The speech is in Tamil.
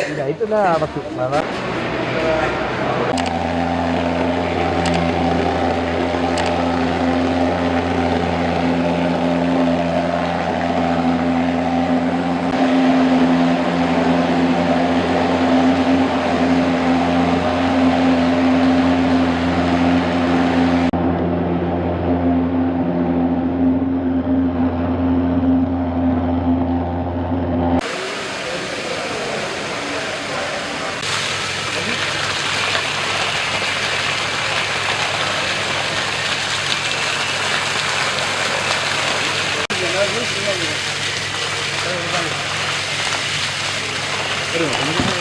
இந்த ஐட்டம் தான் நடக்கும் Pronto.